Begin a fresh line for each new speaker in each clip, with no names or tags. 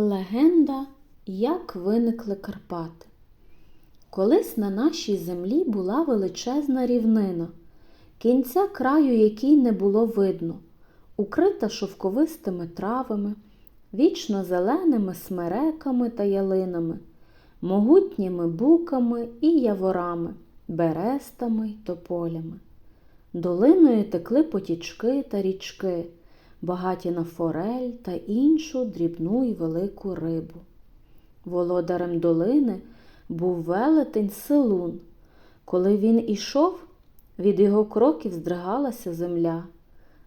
Легенда, як виникли Карпати. Колись на нашій землі була величезна рівнина, кінця краю якій не було видно, укрита шовковистими травами, вічно зеленими смереками та ялинами, могутніми буками і яворами, берестами й тополями. Долиною текли потічки та річки, багаті на форель та іншу дрібну й велику рибу. Володарем долини був велетень Силун. Коли він ішов, від його кроків здригалася земля.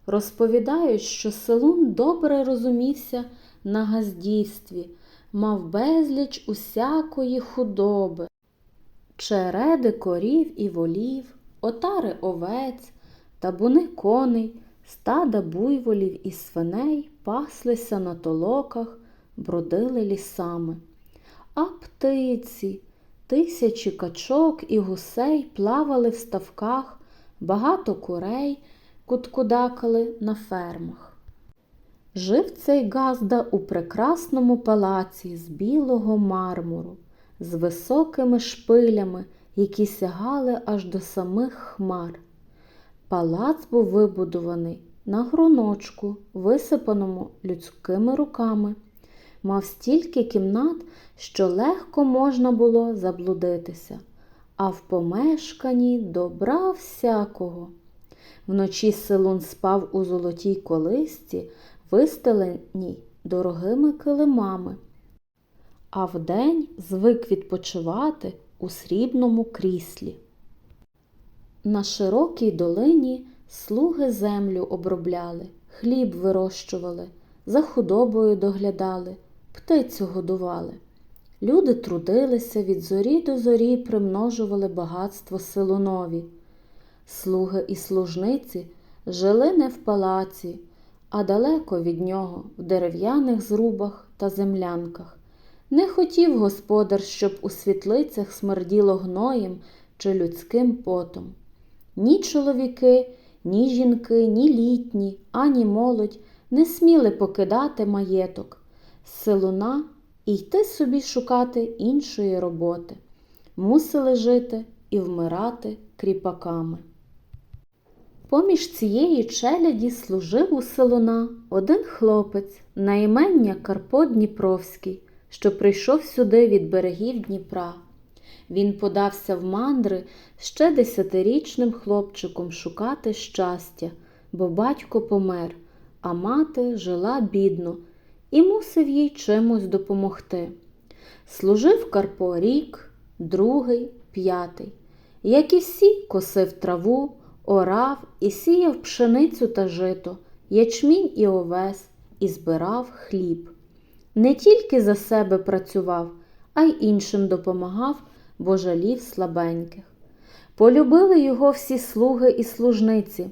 Розповідають, що Силун добре розумівся на газдівстві, мав безліч усякої худоби, череди корів і волів, отари овець, табуни коней, стада буйволів і свиней паслися на толоках, бродили лісами. А птиці, тисячі качок і гусей плавали в ставках, багато курей куткудакали на фермах. Жив цей Газда у прекрасному палаці з білого мармуру, з високими шпилями, які сягали аж до самих хмар. Палац був вибудований на гроночку, висипаному людськими руками, мав стільки кімнат, що легко можна було заблудитися, а в помешканні добра всякого. Вночі Силун спав у золотій колисці, вистеленій дорогими килимами, а вдень звик відпочивати у срібному кріслі. На широкій долині слуги землю обробляли, хліб вирощували, за худобою доглядали, птицю годували. Люди трудилися від зорі до зорі примножували багатство Силунові. Слуги і служниці жили не в палаці, а далеко від нього, в дерев'яних зрубах та землянках. Не хотів господар, щоб у світлицях смерділо гноєм чи людським потом. Ні чоловіки, ні жінки, ні літні, ані молодь не сміли покидати маєток, силуна і йти собі шукати іншої роботи. Мусили жити і вмирати кріпаками. Поміж цієї челяді служив у селуна один хлопець на імення Карпо Дніпровський, що прийшов сюди від берегів Дніпра. Він подався в мандри ще десятирічним хлопчиком шукати щастя, бо батько помер, а мати жила бідно і мусив їй чимось допомогти. Служив Карпо рік, другий, п'ятий. Як і всі, косив траву, орав і сіяв пшеницю та жито, ячмінь і овес, і збирав хліб. Не тільки за себе працював, а й іншим допомагав, бо жалів слабеньких. Полюбили його всі слуги і служниці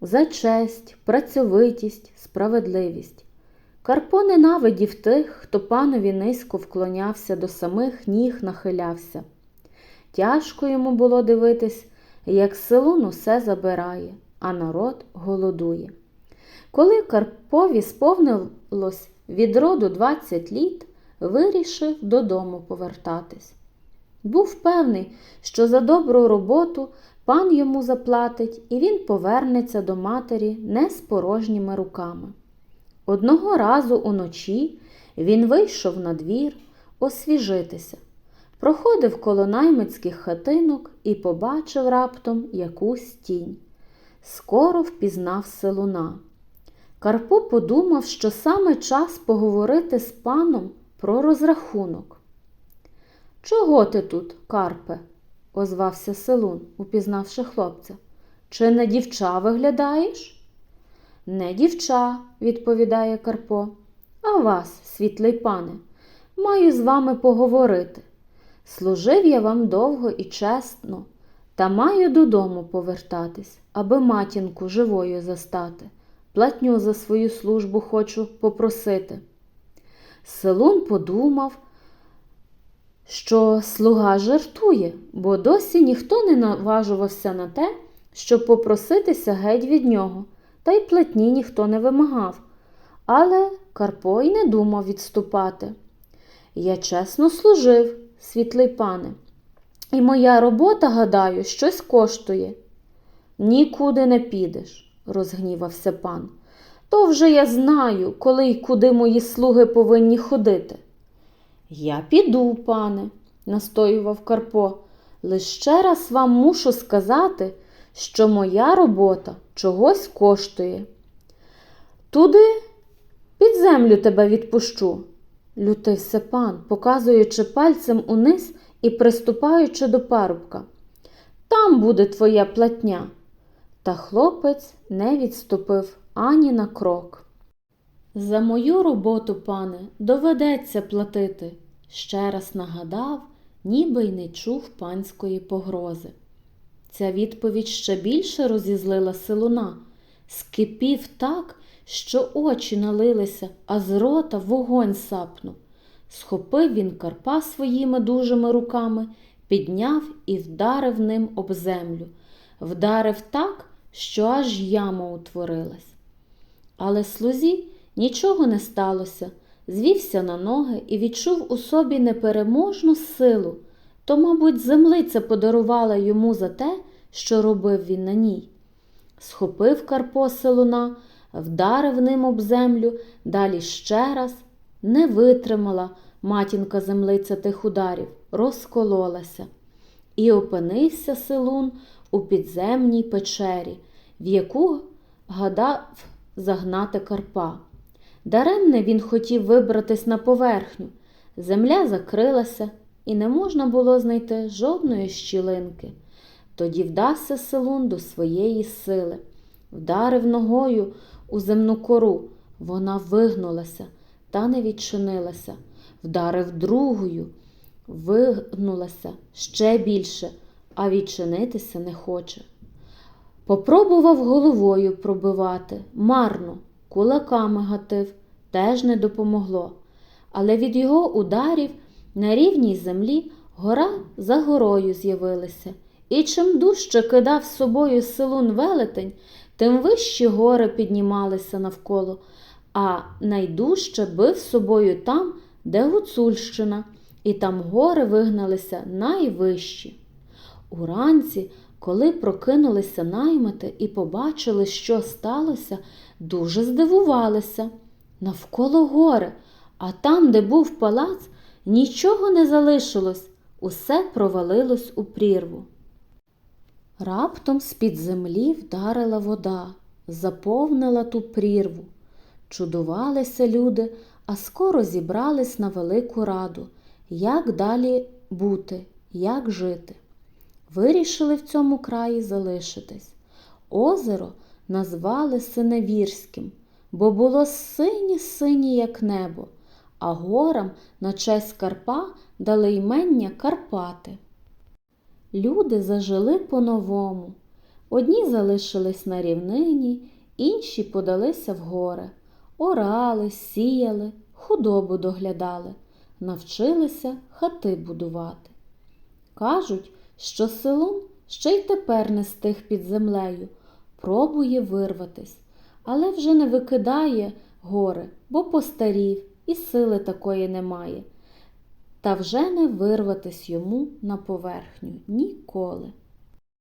за честь, працьовитість, справедливість. Карпо ненавидів тих, хто панові низько вклонявся до самих ніг нахилявся. Тяжко йому було дивитись, як селун усе забирає, а народ голодує. Коли Карпові сповнилось від роду 20 літ, вирішив додому повертатись. Був певний, що за добру роботу пан йому заплатить, і він повернеться до матері не з порожніми руками. Одного разу уночі він вийшов на двір освіжитися, проходив коло наймицьких хатинок і побачив раптом якусь тінь. Скоро впізнав селуна. Карпо подумав, що саме час поговорити з паном про розрахунок. Чого ти тут, Карпе? озвався селун, упізнавши хлопця. Чи не дівча виглядаєш? Не дівча, відповідає Карпо, а вас, світлий пане, маю з вами поговорити. Служив я вам довго і чесно, та маю додому повертатись, аби матінку живою застати. Платню за свою службу хочу попросити. Селун подумав, що слуга жартує, бо досі ніхто не наважувався на те, щоб попроситися геть від нього, та й платні ніхто не вимагав. Але Карпо й не думав відступати. Я чесно служив, світлий пане, і моя робота, гадаю, щось коштує. Нікуди не підеш, розгнівався пан. То вже я знаю, коли й куди мої слуги повинні ходити. Я піду, пане, настоював Карпо. Лише раз вам мушу сказати, що моя робота чогось коштує. Туди під землю тебе відпущу, лютився пан, показуючи пальцем униз і приступаючи до парубка. Там буде твоя платня. Та хлопець не відступив ані на крок. За мою роботу, пане, доведеться платити, ще раз нагадав, ніби й не чув панської погрози. Ця відповідь ще більше розізлила силуна, скипів так, що очі налилися, а з рота вогонь сапнув. Схопив він Карпа своїми дужими руками, підняв і вдарив ним об землю. Вдарив так, що аж яма утворилась. Але слузі нічого не сталося, звівся на ноги і відчув у собі непереможну силу, то, мабуть, землиця подарувала йому за те, що робив він на ній. Схопив Карпо силуна, вдарив ним об землю, далі ще раз не витримала матінка землиця тих ударів, розкололася. І опинився силун у підземній печері, в яку гадав загнати Карпа. Даремне він хотів вибратись на поверхню. Земля закрилася, і не можна було знайти жодної щілинки. Тоді вдався Селун до своєї сили, вдарив ногою у земну кору. Вона вигнулася та не відчинилася, вдарив другою, вигнулася ще більше, а відчинитися не хоче. Попробував головою пробивати, марно, кулаками гатив, теж не допомогло. Але від його ударів на рівній землі гора за горою з'явилася, і чим дужче кидав з собою силун велетень, тим вищі гори піднімалися навколо, а найдужче бив собою там, де Гуцульщина, і там гори вигналися найвищі. Уранці, коли прокинулися наймити і побачили, що сталося, дуже здивувалися. Навколо гори, а там, де був палац, нічого не залишилось, усе провалилось у прірву. Раптом з-під землі вдарила вода, заповнила ту прірву. Чудувалися люди, а скоро зібрались на велику раду, як далі бути, як жити. Вирішили в цьому краї залишитись. Озеро назвали Синевірським, бо було синє синє, як небо, а горам на честь Карпа дали ймення Карпати. Люди зажили по-новому. Одні залишились на рівнині, інші подалися в гори, орали, сіяли, худобу доглядали, навчилися хати будувати. Кажуть, що селун ще й тепер не стиг під землею, пробує вирватись, але вже не викидає гори, бо постарів і сили такої немає. Та вже не вирватись йому на поверхню ніколи.